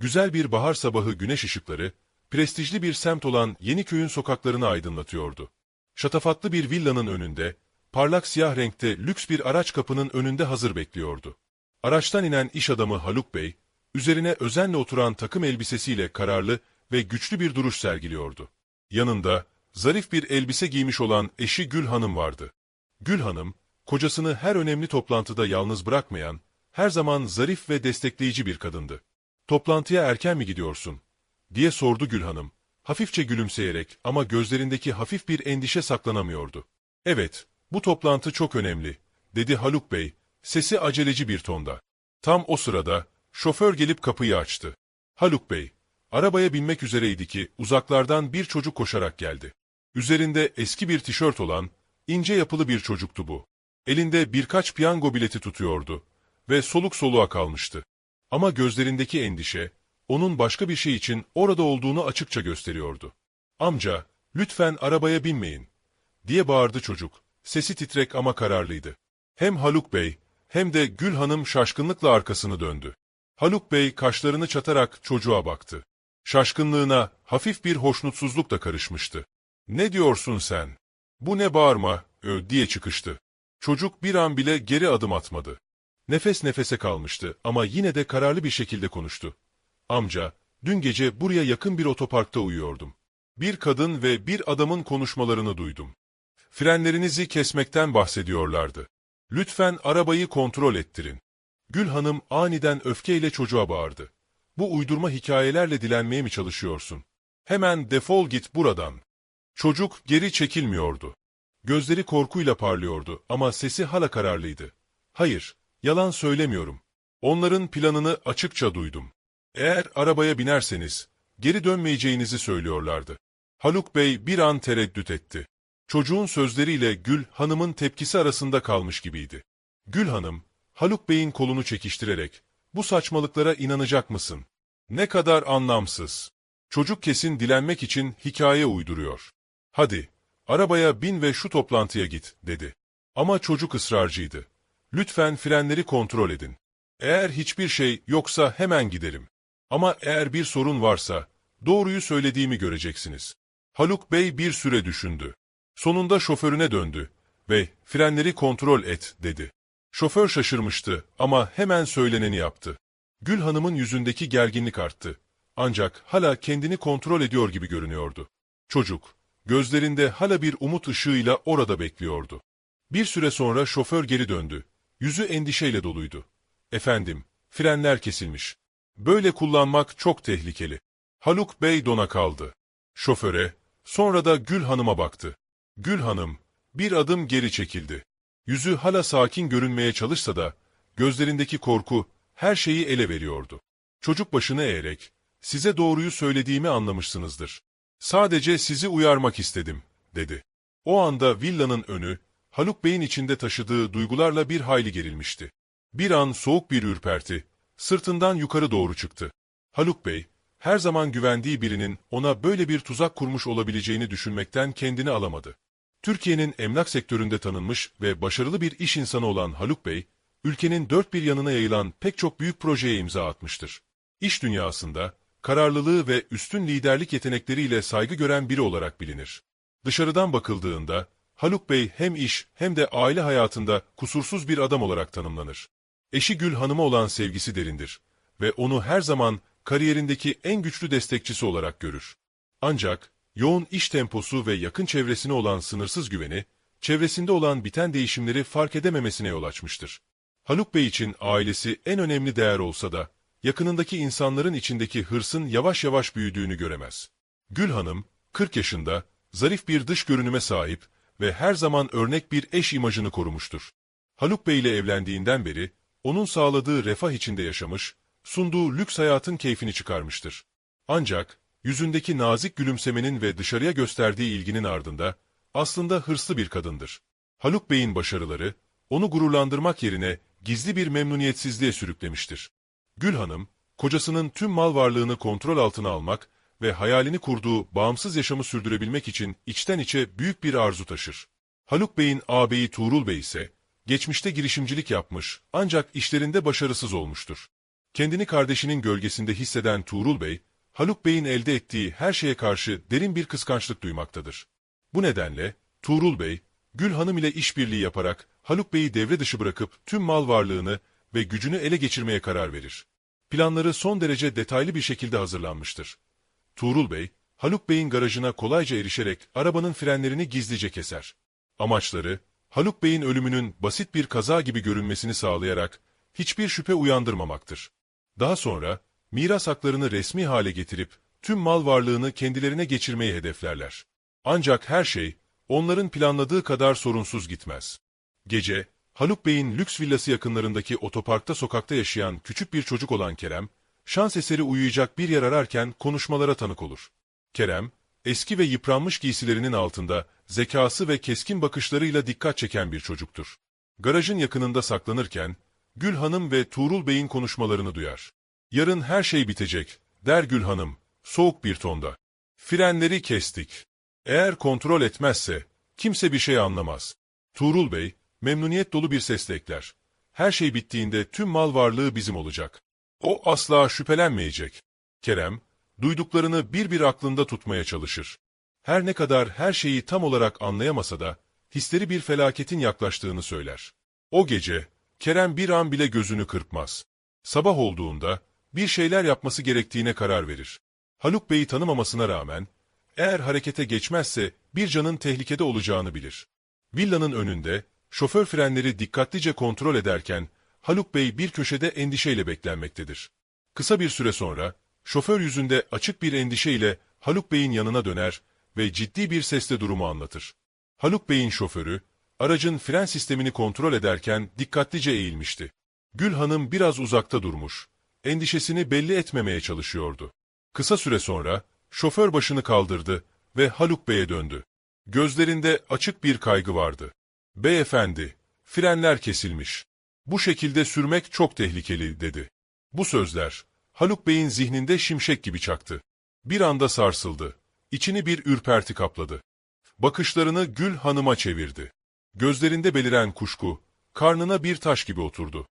Güzel bir bahar sabahı güneş ışıkları, prestijli bir semt olan Yeniköy'ün sokaklarını aydınlatıyordu. Şatafatlı bir villanın önünde, parlak siyah renkte lüks bir araç kapının önünde hazır bekliyordu. Araçtan inen iş adamı Haluk Bey, üzerine özenle oturan takım elbisesiyle kararlı ve güçlü bir duruş sergiliyordu. Yanında, zarif bir elbise giymiş olan eşi Gül Hanım vardı. Gül Hanım, kocasını her önemli toplantıda yalnız bırakmayan, her zaman zarif ve destekleyici bir kadındı. Toplantıya erken mi gidiyorsun? diye sordu Gül Hanım, hafifçe gülümseyerek ama gözlerindeki hafif bir endişe saklanamıyordu. Evet, bu toplantı çok önemli, dedi Haluk Bey, sesi aceleci bir tonda. Tam o sırada, şoför gelip kapıyı açtı. Haluk Bey, arabaya binmek üzereydi ki uzaklardan bir çocuk koşarak geldi. Üzerinde eski bir tişört olan, ince yapılı bir çocuktu bu. Elinde birkaç piyango bileti tutuyordu ve soluk soluğa kalmıştı. Ama gözlerindeki endişe, onun başka bir şey için orada olduğunu açıkça gösteriyordu. Amca, lütfen arabaya binmeyin, diye bağırdı çocuk. Sesi titrek ama kararlıydı. Hem Haluk Bey, hem de Gül Hanım şaşkınlıkla arkasını döndü. Haluk Bey kaşlarını çatarak çocuğa baktı. Şaşkınlığına hafif bir hoşnutsuzluk da karışmıştı. Ne diyorsun sen? Bu ne bağırma, ö, diye çıkıştı. Çocuk bir an bile geri adım atmadı. Nefes nefese kalmıştı ama yine de kararlı bir şekilde konuştu. Amca, dün gece buraya yakın bir otoparkta uyuyordum. Bir kadın ve bir adamın konuşmalarını duydum. Frenlerinizi kesmekten bahsediyorlardı. Lütfen arabayı kontrol ettirin. Gül Hanım aniden öfkeyle çocuğa bağırdı. Bu uydurma hikayelerle dilenmeye mi çalışıyorsun? Hemen defol git buradan. Çocuk geri çekilmiyordu. Gözleri korkuyla parlıyordu ama sesi hala kararlıydı. Hayır, yalan söylemiyorum. Onların planını açıkça duydum. Eğer arabaya binerseniz, geri dönmeyeceğinizi söylüyorlardı. Haluk Bey bir an tereddüt etti. Çocuğun sözleriyle Gül Hanım'ın tepkisi arasında kalmış gibiydi. Gül Hanım, Haluk Bey'in kolunu çekiştirerek, bu saçmalıklara inanacak mısın? Ne kadar anlamsız. Çocuk kesin dilenmek için hikaye uyduruyor. Hadi, arabaya bin ve şu toplantıya git, dedi. Ama çocuk ısrarcıydı. Lütfen frenleri kontrol edin. Eğer hiçbir şey yoksa hemen giderim. Ama eğer bir sorun varsa, doğruyu söylediğimi göreceksiniz. Haluk Bey bir süre düşündü. Sonunda şoförüne döndü ve frenleri kontrol et, dedi. Şoför şaşırmıştı ama hemen söyleneni yaptı. Gül Hanım'ın yüzündeki gerginlik arttı. Ancak hala kendini kontrol ediyor gibi görünüyordu. Çocuk, gözlerinde hala bir umut ışığıyla orada bekliyordu. Bir süre sonra şoför geri döndü. Yüzü endişeyle doluydu. Efendim, frenler kesilmiş. Böyle kullanmak çok tehlikeli. Haluk Bey dona kaldı. Şoföre, sonra da Gül Hanım'a baktı. Gül Hanım, bir adım geri çekildi. Yüzü hala sakin görünmeye çalışsa da, gözlerindeki korku her şeyi ele veriyordu. Çocuk başını eğerek, size doğruyu söylediğimi anlamışsınızdır. Sadece sizi uyarmak istedim, dedi. O anda villanın önü, Haluk Bey'in içinde taşıdığı duygularla bir hayli gerilmişti. Bir an soğuk bir ürperti, sırtından yukarı doğru çıktı. Haluk Bey, her zaman güvendiği birinin ona böyle bir tuzak kurmuş olabileceğini düşünmekten kendini alamadı. Türkiye'nin emlak sektöründe tanınmış ve başarılı bir iş insanı olan Haluk Bey, ülkenin dört bir yanına yayılan pek çok büyük projeye imza atmıştır. İş dünyasında, kararlılığı ve üstün liderlik yetenekleriyle saygı gören biri olarak bilinir. Dışarıdan bakıldığında, Haluk Bey hem iş hem de aile hayatında kusursuz bir adam olarak tanımlanır. Eşi Gül Hanım'a olan sevgisi derindir ve onu her zaman kariyerindeki en güçlü destekçisi olarak görür. Ancak, yoğun iş temposu ve yakın çevresine olan sınırsız güveni, çevresinde olan biten değişimleri fark edememesine yol açmıştır. Haluk Bey için ailesi en önemli değer olsa da, yakınındaki insanların içindeki hırsın yavaş yavaş büyüdüğünü göremez. Gül Hanım, 40 yaşında, zarif bir dış görünüme sahip ve her zaman örnek bir eş imajını korumuştur. Haluk Bey ile evlendiğinden beri, onun sağladığı refah içinde yaşamış, sunduğu lüks hayatın keyfini çıkarmıştır. Ancak, yüzündeki nazik gülümsemenin ve dışarıya gösterdiği ilginin ardında, aslında hırslı bir kadındır. Haluk Bey'in başarıları, onu gururlandırmak yerine gizli bir memnuniyetsizliğe sürüklemiştir. Gül Hanım, kocasının tüm mal varlığını kontrol altına almak ve hayalini kurduğu bağımsız yaşamı sürdürebilmek için içten içe büyük bir arzu taşır. Haluk Bey'in ağabeyi Tuğrul Bey ise, geçmişte girişimcilik yapmış ancak işlerinde başarısız olmuştur. Kendini kardeşinin gölgesinde hisseden Tuğrul Bey, Haluk Bey'in elde ettiği her şeye karşı derin bir kıskançlık duymaktadır. Bu nedenle Tuğrul Bey, Gül Hanım ile işbirliği yaparak Haluk Bey'i devre dışı bırakıp tüm mal varlığını ve gücünü ele geçirmeye karar verir. Planları son derece detaylı bir şekilde hazırlanmıştır. Tuğrul Bey, Haluk Bey'in garajına kolayca erişerek arabanın frenlerini gizlice keser. Amaçları, Haluk Bey'in ölümünün basit bir kaza gibi görünmesini sağlayarak hiçbir şüphe uyandırmamaktır. Daha sonra, miras haklarını resmi hale getirip tüm mal varlığını kendilerine geçirmeyi hedeflerler. Ancak her şey, onların planladığı kadar sorunsuz gitmez. Gece, Haluk Bey'in lüks villası yakınlarındaki otoparkta sokakta yaşayan küçük bir çocuk olan Kerem, şans eseri uyuyacak bir yer ararken konuşmalara tanık olur. Kerem, eski ve yıpranmış giysilerinin altında zekası ve keskin bakışlarıyla dikkat çeken bir çocuktur. Garajın yakınında saklanırken, Gül Hanım ve Tuğrul Bey'in konuşmalarını duyar. Yarın her şey bitecek, der Gül Hanım, soğuk bir tonda. Frenleri kestik. Eğer kontrol etmezse, kimse bir şey anlamaz. Tuğrul Bey, memnuniyet dolu bir sesle ekler. Her şey bittiğinde tüm mal varlığı bizim olacak. O asla şüphelenmeyecek. Kerem, duyduklarını bir bir aklında tutmaya çalışır. Her ne kadar her şeyi tam olarak anlayamasa da, hisleri bir felaketin yaklaştığını söyler. O gece, Kerem bir an bile gözünü kırpmaz. Sabah olduğunda, bir şeyler yapması gerektiğine karar verir. Haluk Bey'i tanımamasına rağmen, eğer harekete geçmezse bir canın tehlikede olacağını bilir. Villanın önünde, şoför frenleri dikkatlice kontrol ederken, Haluk Bey bir köşede endişeyle beklenmektedir. Kısa bir süre sonra, şoför yüzünde açık bir endişeyle Haluk Bey'in yanına döner ve ciddi bir sesle durumu anlatır. Haluk Bey'in şoförü, aracın fren sistemini kontrol ederken dikkatlice eğilmişti. Gül Hanım biraz uzakta durmuş, endişesini belli etmemeye çalışıyordu. Kısa süre sonra, şoför başını kaldırdı ve Haluk Bey'e döndü. Gözlerinde açık bir kaygı vardı. Beyefendi, frenler kesilmiş. Bu şekilde sürmek çok tehlikeli, dedi. Bu sözler, Haluk Bey'in zihninde şimşek gibi çaktı. Bir anda sarsıldı. İçini bir ürperti kapladı. Bakışlarını Gül Hanım'a çevirdi. Gözlerinde beliren kuşku, karnına bir taş gibi oturdu.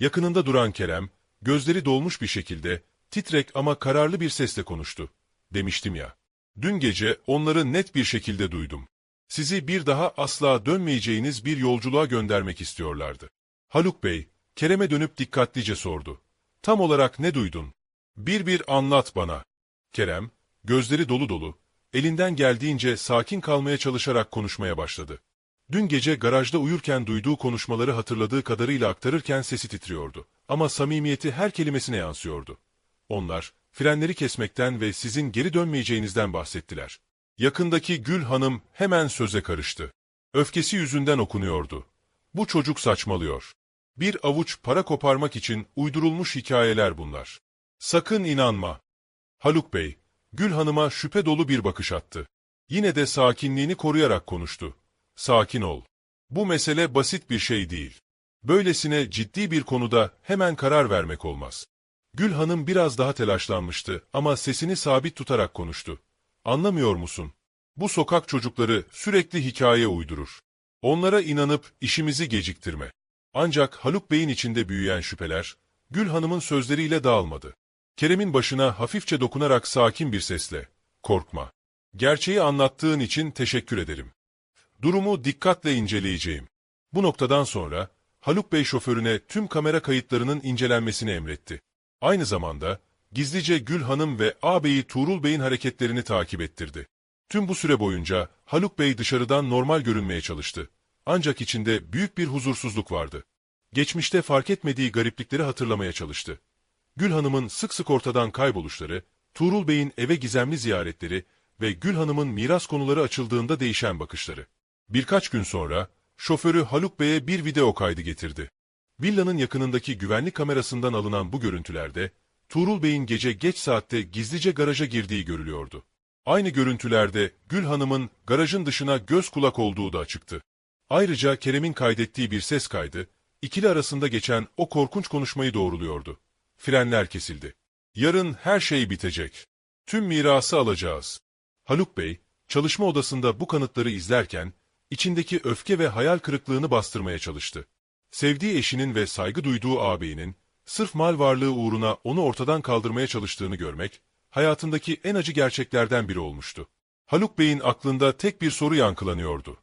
Yakınında duran Kerem, gözleri dolmuş bir şekilde, titrek ama kararlı bir sesle konuştu. Demiştim ya. Dün gece onları net bir şekilde duydum. Sizi bir daha asla dönmeyeceğiniz bir yolculuğa göndermek istiyorlardı. Haluk Bey, Kerem'e dönüp dikkatlice sordu. Tam olarak ne duydun? Bir bir anlat bana. Kerem, gözleri dolu dolu, elinden geldiğince sakin kalmaya çalışarak konuşmaya başladı. Dün gece garajda uyurken duyduğu konuşmaları hatırladığı kadarıyla aktarırken sesi titriyordu. Ama samimiyeti her kelimesine yansıyordu. Onlar, frenleri kesmekten ve sizin geri dönmeyeceğinizden bahsettiler. Yakındaki Gül Hanım hemen söze karıştı. Öfkesi yüzünden okunuyordu. Bu çocuk saçmalıyor. Bir avuç para koparmak için uydurulmuş hikayeler bunlar. Sakın inanma. Haluk Bey, Gül Hanım'a şüphe dolu bir bakış attı. Yine de sakinliğini koruyarak konuştu. Sakin ol. Bu mesele basit bir şey değil. Böylesine ciddi bir konuda hemen karar vermek olmaz. Gül Hanım biraz daha telaşlanmıştı ama sesini sabit tutarak konuştu. Anlamıyor musun? Bu sokak çocukları sürekli hikaye uydurur. Onlara inanıp işimizi geciktirme. Ancak Haluk Bey'in içinde büyüyen şüpheler, Gül Hanım'ın sözleriyle dağılmadı. Kerem'in başına hafifçe dokunarak sakin bir sesle, korkma. Gerçeği anlattığın için teşekkür ederim. Durumu dikkatle inceleyeceğim. Bu noktadan sonra, Haluk Bey şoförüne tüm kamera kayıtlarının incelenmesini emretti. Aynı zamanda, gizlice Gül Hanım ve ağabeyi Tuğrul Bey'in hareketlerini takip ettirdi. Tüm bu süre boyunca Haluk Bey dışarıdan normal görünmeye çalıştı. Ancak içinde büyük bir huzursuzluk vardı. Geçmişte fark etmediği gariplikleri hatırlamaya çalıştı. Gül Hanım'ın sık sık ortadan kayboluşları, Tuğrul Bey'in eve gizemli ziyaretleri ve Gül Hanım'ın miras konuları açıldığında değişen bakışları. Birkaç gün sonra, şoförü Haluk Bey'e bir video kaydı getirdi. Villanın yakınındaki güvenlik kamerasından alınan bu görüntülerde, Tuğrul Bey'in gece geç saatte gizlice garaja girdiği görülüyordu. Aynı görüntülerde Gül Hanım'ın garajın dışına göz kulak olduğu da açıktı. Ayrıca Kerem'in kaydettiği bir ses kaydı, ikili arasında geçen o korkunç konuşmayı doğruluyordu. Frenler kesildi. Yarın her şey bitecek. Tüm mirası alacağız. Haluk Bey, çalışma odasında bu kanıtları izlerken, içindeki öfke ve hayal kırıklığını bastırmaya çalıştı. Sevdiği eşinin ve saygı duyduğu ağabeyinin, sırf mal varlığı uğruna onu ortadan kaldırmaya çalıştığını görmek, hayatındaki en acı gerçeklerden biri olmuştu. Haluk Bey'in aklında tek bir soru yankılanıyordu.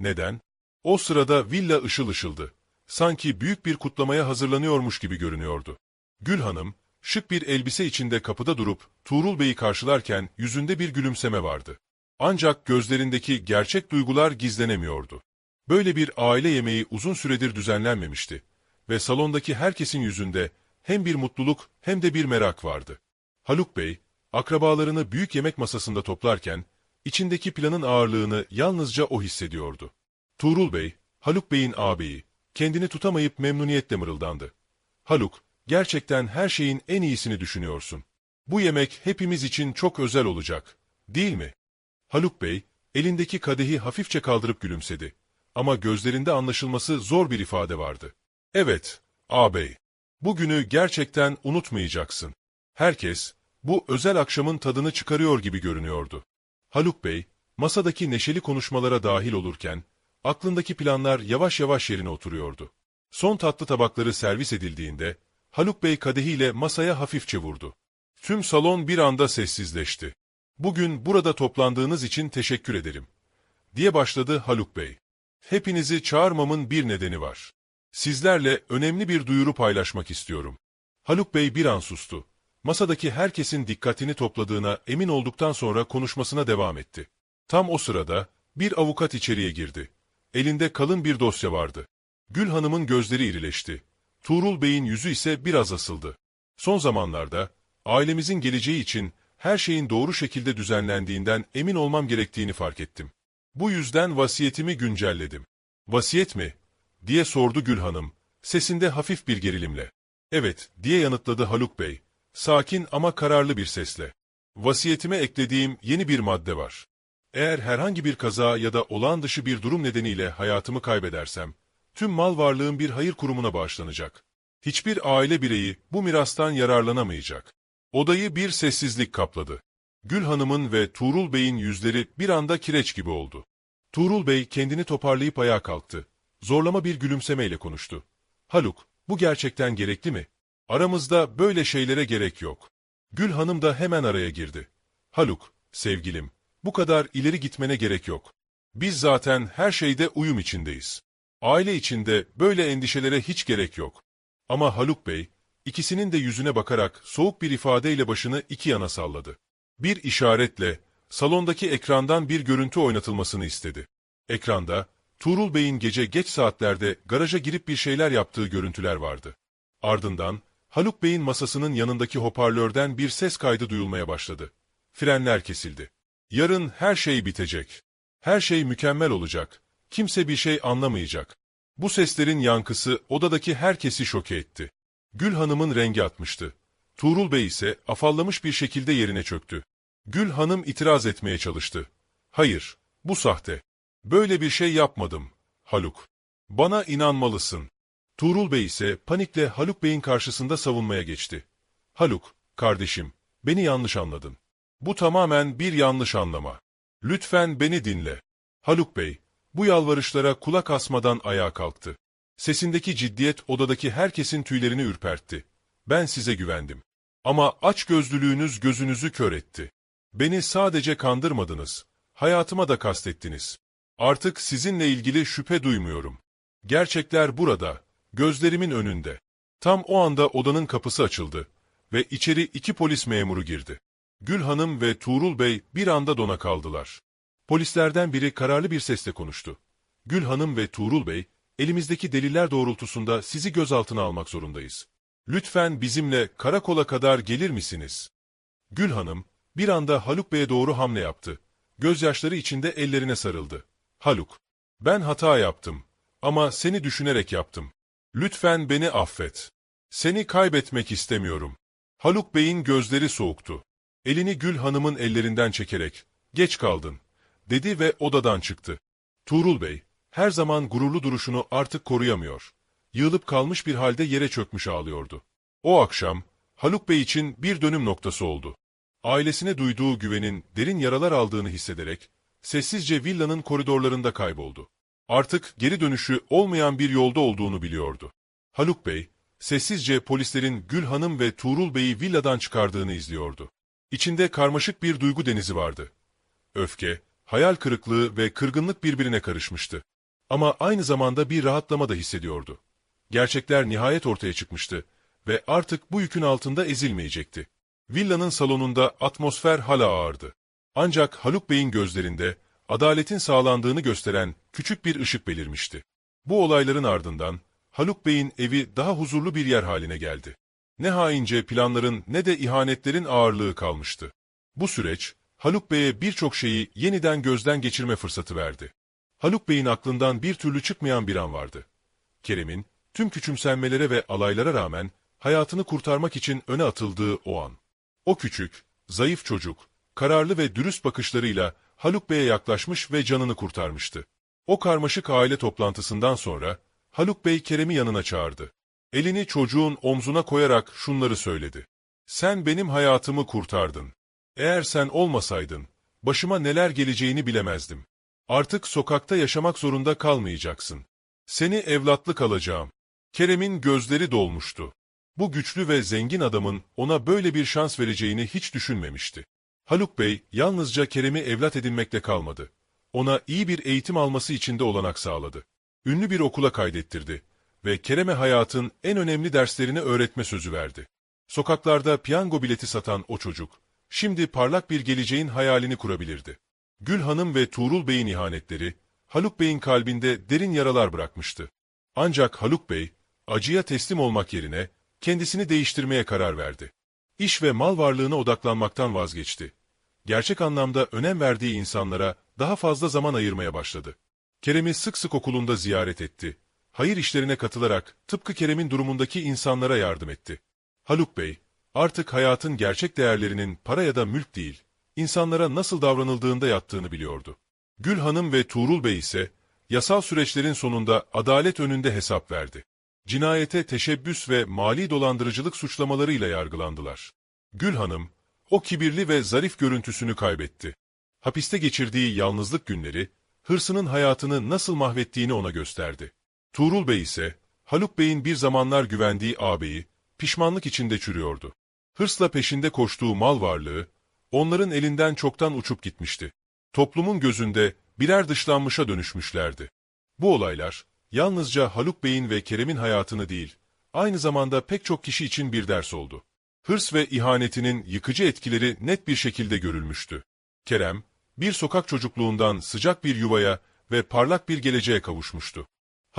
Neden? O sırada villa ışıl ışıldı. Sanki büyük bir kutlamaya hazırlanıyormuş gibi görünüyordu. Gül Hanım, şık bir elbise içinde kapıda durup Tuğrul Bey'i karşılarken yüzünde bir gülümseme vardı. Ancak gözlerindeki gerçek duygular gizlenemiyordu. Böyle bir aile yemeği uzun süredir düzenlenmemişti ve salondaki herkesin yüzünde hem bir mutluluk hem de bir merak vardı. Haluk Bey, akrabalarını büyük yemek masasında toplarken, içindeki planın ağırlığını yalnızca o hissediyordu. Tuğrul Bey, Haluk Bey'in ağabeyi, kendini tutamayıp memnuniyetle mırıldandı. Haluk, gerçekten her şeyin en iyisini düşünüyorsun. Bu yemek hepimiz için çok özel olacak, değil mi? Haluk Bey, elindeki kadehi hafifçe kaldırıp gülümsedi. Ama gözlerinde anlaşılması zor bir ifade vardı. Evet, ağabey. Bugünü gerçekten unutmayacaksın. Herkes, bu özel akşamın tadını çıkarıyor gibi görünüyordu. Haluk Bey, masadaki neşeli konuşmalara dahil olurken, aklındaki planlar yavaş yavaş yerine oturuyordu. Son tatlı tabakları servis edildiğinde, Haluk Bey kadehiyle masaya hafifçe vurdu. Tüm salon bir anda sessizleşti. Bugün burada toplandığınız için teşekkür ederim. Diye başladı Haluk Bey. Hepinizi çağırmamın bir nedeni var. Sizlerle önemli bir duyuru paylaşmak istiyorum. Haluk Bey bir an sustu. Masadaki herkesin dikkatini topladığına emin olduktan sonra konuşmasına devam etti. Tam o sırada bir avukat içeriye girdi. Elinde kalın bir dosya vardı. Gül Hanım'ın gözleri irileşti. Tuğrul Bey'in yüzü ise biraz asıldı. Son zamanlarda ailemizin geleceği için her şeyin doğru şekilde düzenlendiğinden emin olmam gerektiğini fark ettim. Bu yüzden vasiyetimi güncelledim. Vasiyet mi? diye sordu Gül Hanım, sesinde hafif bir gerilimle. Evet, diye yanıtladı Haluk Bey, sakin ama kararlı bir sesle. Vasiyetime eklediğim yeni bir madde var. Eğer herhangi bir kaza ya da olağan dışı bir durum nedeniyle hayatımı kaybedersem, tüm mal varlığım bir hayır kurumuna bağışlanacak. Hiçbir aile bireyi bu mirastan yararlanamayacak. Odayı bir sessizlik kapladı. Gül Hanım'ın ve Tuğrul Bey'in yüzleri bir anda kireç gibi oldu. Tuğrul Bey kendini toparlayıp ayağa kalktı. Zorlama bir gülümsemeyle konuştu. Haluk, bu gerçekten gerekli mi? Aramızda böyle şeylere gerek yok. Gül Hanım da hemen araya girdi. Haluk, sevgilim, bu kadar ileri gitmene gerek yok. Biz zaten her şeyde uyum içindeyiz. Aile içinde böyle endişelere hiç gerek yok. Ama Haluk Bey, ikisinin de yüzüne bakarak soğuk bir ifadeyle başını iki yana salladı. Bir işaretle, salondaki ekrandan bir görüntü oynatılmasını istedi. Ekranda, Tuğrul Bey'in gece geç saatlerde garaja girip bir şeyler yaptığı görüntüler vardı. Ardından, Haluk Bey'in masasının yanındaki hoparlörden bir ses kaydı duyulmaya başladı. Frenler kesildi. Yarın her şey bitecek. Her şey mükemmel olacak. Kimse bir şey anlamayacak. Bu seslerin yankısı odadaki herkesi şoke etti. Gül Hanım'ın rengi atmıştı. Tuğrul Bey ise afallamış bir şekilde yerine çöktü. Gül Hanım itiraz etmeye çalıştı. Hayır, bu sahte. Böyle bir şey yapmadım, Haluk. Bana inanmalısın. Tuğrul Bey ise panikle Haluk Bey'in karşısında savunmaya geçti. Haluk, kardeşim, beni yanlış anladın. Bu tamamen bir yanlış anlama. Lütfen beni dinle. Haluk Bey, bu yalvarışlara kulak asmadan ayağa kalktı. Sesindeki ciddiyet odadaki herkesin tüylerini ürpertti. Ben size güvendim. Ama aç gözlülüğünüz gözünüzü kör etti. Beni sadece kandırmadınız. Hayatıma da kastettiniz. Artık sizinle ilgili şüphe duymuyorum. Gerçekler burada, gözlerimin önünde. Tam o anda odanın kapısı açıldı ve içeri iki polis memuru girdi. Gül Hanım ve Tuğrul Bey bir anda dona kaldılar. Polislerden biri kararlı bir sesle konuştu. Gül Hanım ve Tuğrul Bey, elimizdeki deliller doğrultusunda sizi gözaltına almak zorundayız. Lütfen bizimle karakola kadar gelir misiniz? Gül Hanım, bir anda Haluk Bey'e doğru hamle yaptı. Gözyaşları içinde ellerine sarıldı. Haluk, ben hata yaptım ama seni düşünerek yaptım. Lütfen beni affet. Seni kaybetmek istemiyorum. Haluk Bey'in gözleri soğuktu. Elini Gül Hanım'ın ellerinden çekerek, geç kaldın, dedi ve odadan çıktı. Tuğrul Bey, her zaman gururlu duruşunu artık koruyamıyor. Yığılıp kalmış bir halde yere çökmüş ağlıyordu. O akşam, Haluk Bey için bir dönüm noktası oldu. Ailesine duyduğu güvenin derin yaralar aldığını hissederek, sessizce villanın koridorlarında kayboldu. Artık geri dönüşü olmayan bir yolda olduğunu biliyordu. Haluk Bey, sessizce polislerin Gül Hanım ve Tuğrul Bey'i villadan çıkardığını izliyordu. İçinde karmaşık bir duygu denizi vardı. Öfke, hayal kırıklığı ve kırgınlık birbirine karışmıştı. Ama aynı zamanda bir rahatlama da hissediyordu. Gerçekler nihayet ortaya çıkmıştı ve artık bu yükün altında ezilmeyecekti. Villanın salonunda atmosfer hala ağırdı. Ancak Haluk Bey'in gözlerinde adaletin sağlandığını gösteren küçük bir ışık belirmişti. Bu olayların ardından Haluk Bey'in evi daha huzurlu bir yer haline geldi. Ne haince planların ne de ihanetlerin ağırlığı kalmıştı. Bu süreç, Haluk Bey'e birçok şeyi yeniden gözden geçirme fırsatı verdi. Haluk Bey'in aklından bir türlü çıkmayan bir an vardı. Kerem'in, tüm küçümsenmelere ve alaylara rağmen hayatını kurtarmak için öne atıldığı o an. O küçük, zayıf çocuk, kararlı ve dürüst bakışlarıyla Haluk Bey'e yaklaşmış ve canını kurtarmıştı. O karmaşık aile toplantısından sonra Haluk Bey Kerem'i yanına çağırdı. Elini çocuğun omzuna koyarak şunları söyledi. Sen benim hayatımı kurtardın. Eğer sen olmasaydın, başıma neler geleceğini bilemezdim. Artık sokakta yaşamak zorunda kalmayacaksın. Seni evlatlık alacağım. Kerem'in gözleri dolmuştu. Bu güçlü ve zengin adamın ona böyle bir şans vereceğini hiç düşünmemişti. Haluk Bey yalnızca Kerem'i evlat edinmekle kalmadı. Ona iyi bir eğitim alması için de olanak sağladı. Ünlü bir okula kaydettirdi ve Kerem'e hayatın en önemli derslerini öğretme sözü verdi. Sokaklarda piyango bileti satan o çocuk, şimdi parlak bir geleceğin hayalini kurabilirdi. Gül Hanım ve Tuğrul Bey'in ihanetleri, Haluk Bey'in kalbinde derin yaralar bırakmıştı. Ancak Haluk Bey, acıya teslim olmak yerine kendisini değiştirmeye karar verdi. İş ve mal varlığına odaklanmaktan vazgeçti. Gerçek anlamda önem verdiği insanlara daha fazla zaman ayırmaya başladı. Kerem'i sık sık okulunda ziyaret etti. Hayır işlerine katılarak tıpkı Kerem'in durumundaki insanlara yardım etti. Haluk Bey, artık hayatın gerçek değerlerinin para ya da mülk değil, insanlara nasıl davranıldığında yattığını biliyordu. Gül Hanım ve Tuğrul Bey ise yasal süreçlerin sonunda adalet önünde hesap verdi. Cinayete teşebbüs ve mali dolandırıcılık suçlamalarıyla yargılandılar. Gül Hanım, o kibirli ve zarif görüntüsünü kaybetti. Hapiste geçirdiği yalnızlık günleri, hırsının hayatını nasıl mahvettiğini ona gösterdi. Tuğrul Bey ise, Haluk Bey'in bir zamanlar güvendiği ağabeyi, pişmanlık içinde çürüyordu. Hırsla peşinde koştuğu mal varlığı, onların elinden çoktan uçup gitmişti. Toplumun gözünde birer dışlanmışa dönüşmüşlerdi. Bu olaylar, yalnızca Haluk Bey'in ve Kerem'in hayatını değil, aynı zamanda pek çok kişi için bir ders oldu. Hırs ve ihanetinin yıkıcı etkileri net bir şekilde görülmüştü. Kerem, bir sokak çocukluğundan sıcak bir yuvaya ve parlak bir geleceğe kavuşmuştu.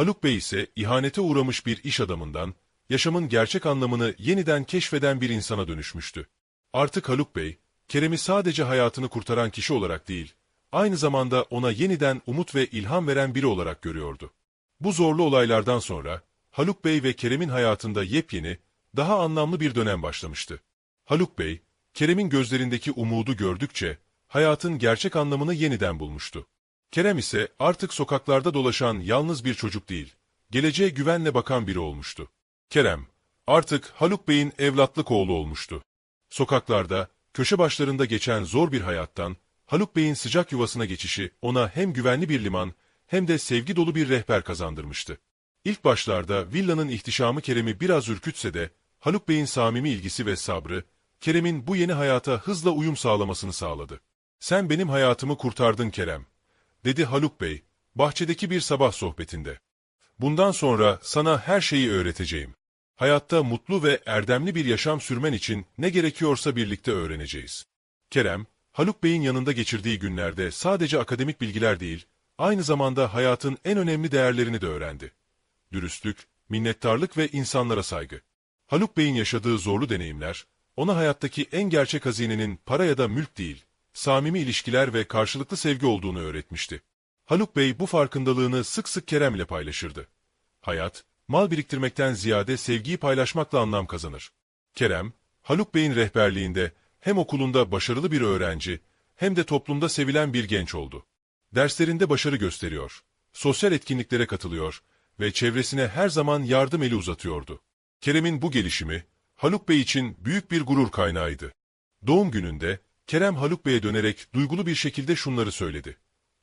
Haluk Bey ise ihanete uğramış bir iş adamından, yaşamın gerçek anlamını yeniden keşfeden bir insana dönüşmüştü. Artık Haluk Bey, Kerem'i sadece hayatını kurtaran kişi olarak değil, aynı zamanda ona yeniden umut ve ilham veren biri olarak görüyordu. Bu zorlu olaylardan sonra, Haluk Bey ve Kerem'in hayatında yepyeni, daha anlamlı bir dönem başlamıştı. Haluk Bey, Kerem'in gözlerindeki umudu gördükçe, hayatın gerçek anlamını yeniden bulmuştu. Kerem ise artık sokaklarda dolaşan yalnız bir çocuk değil, geleceğe güvenle bakan biri olmuştu. Kerem, artık Haluk Bey'in evlatlık oğlu olmuştu. Sokaklarda, köşe başlarında geçen zor bir hayattan, Haluk Bey'in sıcak yuvasına geçişi ona hem güvenli bir liman hem de sevgi dolu bir rehber kazandırmıştı. İlk başlarda villanın ihtişamı Kerem'i biraz ürkütse de, Haluk Bey'in samimi ilgisi ve sabrı, Kerem'in bu yeni hayata hızla uyum sağlamasını sağladı. Sen benim hayatımı kurtardın Kerem, dedi Haluk Bey, bahçedeki bir sabah sohbetinde. Bundan sonra sana her şeyi öğreteceğim. Hayatta mutlu ve erdemli bir yaşam sürmen için ne gerekiyorsa birlikte öğreneceğiz. Kerem, Haluk Bey'in yanında geçirdiği günlerde sadece akademik bilgiler değil, aynı zamanda hayatın en önemli değerlerini de öğrendi. Dürüstlük, minnettarlık ve insanlara saygı. Haluk Bey'in yaşadığı zorlu deneyimler, ona hayattaki en gerçek hazinenin para ya da mülk değil, samimi ilişkiler ve karşılıklı sevgi olduğunu öğretmişti. Haluk Bey bu farkındalığını sık sık Kerem ile paylaşırdı. Hayat, mal biriktirmekten ziyade sevgiyi paylaşmakla anlam kazanır. Kerem, Haluk Bey'in rehberliğinde hem okulunda başarılı bir öğrenci hem de toplumda sevilen bir genç oldu. Derslerinde başarı gösteriyor, sosyal etkinliklere katılıyor ve çevresine her zaman yardım eli uzatıyordu. Kerem'in bu gelişimi, Haluk Bey için büyük bir gurur kaynağıydı. Doğum gününde, Kerem Haluk Bey'e dönerek duygulu bir şekilde şunları söyledi.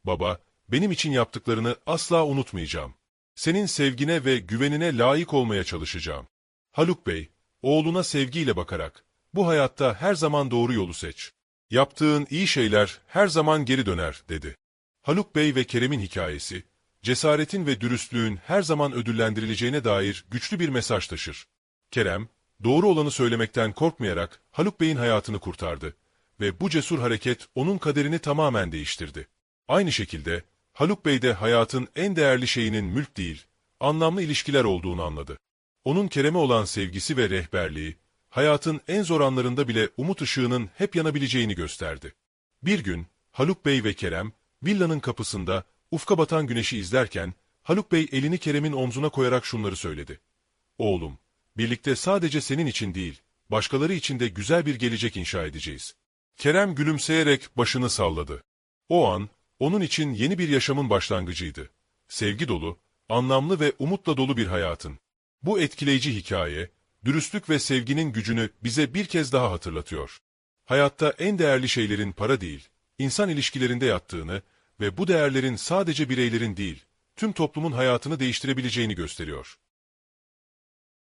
Baba, benim için yaptıklarını asla unutmayacağım. Senin sevgine ve güvenine layık olmaya çalışacağım. Haluk Bey, oğluna sevgiyle bakarak, bu hayatta her zaman doğru yolu seç. Yaptığın iyi şeyler her zaman geri döner, dedi. Haluk Bey ve Kerem'in hikayesi, cesaretin ve dürüstlüğün her zaman ödüllendirileceğine dair güçlü bir mesaj taşır. Kerem, doğru olanı söylemekten korkmayarak Haluk Bey'in hayatını kurtardı ve bu cesur hareket onun kaderini tamamen değiştirdi. Aynı şekilde Haluk Bey de hayatın en değerli şeyinin mülk değil, anlamlı ilişkiler olduğunu anladı. Onun Kerem'e olan sevgisi ve rehberliği, hayatın en zor anlarında bile umut ışığının hep yanabileceğini gösterdi. Bir gün Haluk Bey ve Kerem, villanın kapısında ufka batan güneşi izlerken, Haluk Bey elini Kerem'in omzuna koyarak şunları söyledi. Oğlum, birlikte sadece senin için değil, başkaları için de güzel bir gelecek inşa edeceğiz. Kerem gülümseyerek başını salladı. O an, onun için yeni bir yaşamın başlangıcıydı. Sevgi dolu, anlamlı ve umutla dolu bir hayatın. Bu etkileyici hikaye, dürüstlük ve sevginin gücünü bize bir kez daha hatırlatıyor. Hayatta en değerli şeylerin para değil, insan ilişkilerinde yattığını ve bu değerlerin sadece bireylerin değil, tüm toplumun hayatını değiştirebileceğini gösteriyor.